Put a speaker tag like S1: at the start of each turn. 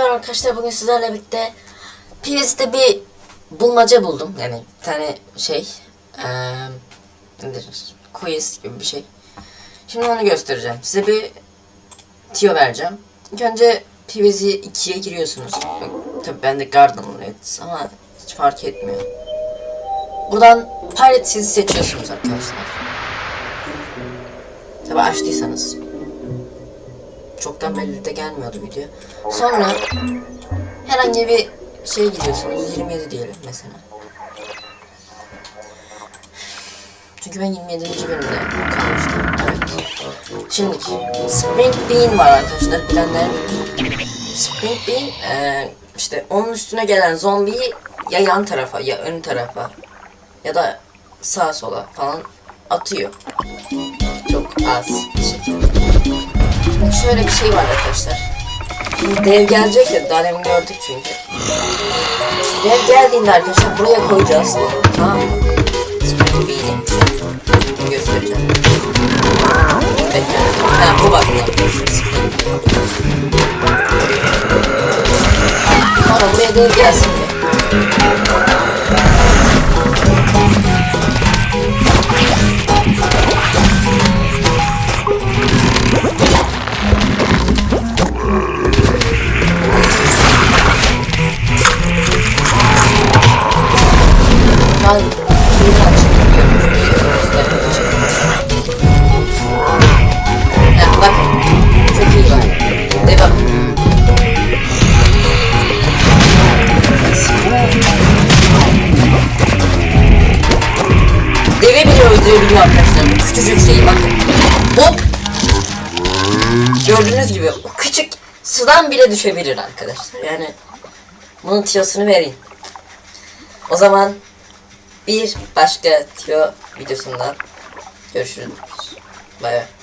S1: merhaba arkadaşlar. Bugün sizlerle birlikte PVS'de bir bulmaca buldum. Yani bir tane şey eee nedir? Quiz gibi bir şey. Şimdi onu göstereceğim. Size bir tiyo vereceğim. İlk önce PVS'i ikiye giriyorsunuz. Tabi bende Garden Red ama hiç fark etmiyor. Buradan Pirate Seas'i seçiyorsunuz arkadaşlar. Tabi açtıysanız. Çoktan belli de gelmiyordu video. Sonra herhangi bir şey gidiyorsunuz. 27 diyelim mesela. Çünkü ben 27. bölümde kalmıştım. Evet. Şimdi Spring Bean var arkadaşlar. Bilenler bilir. Spring Bean eee, işte onun üstüne gelen zombiyi ya yan tarafa ya ön tarafa ya da sağa sola falan atıyor. Çok az bir şekilde. Şöyle bir şey var arkadaşlar. Dev gelecek ya daha demin gördük çünkü. Dev geldiğinde arkadaşlar buraya koyacağız. Tamam mı? Bean'i. Şimdi göstereceğim. Bekle. Ha bu bak. Sonra buraya dev gelsin diye. Ben şeyi açıklıyorum. Ya bakın. Çok iyi var. Devam. Devi bile öldürebiliyor arkadaşlar. Küçücük şeyi bakın. Hop. Gördüğünüz gibi o küçük sudan bile düşebilir arkadaşlar. Yani bunun tiyosunu vereyim. O zaman bir başka tiyo videosundan görüşürüz. Bay bay.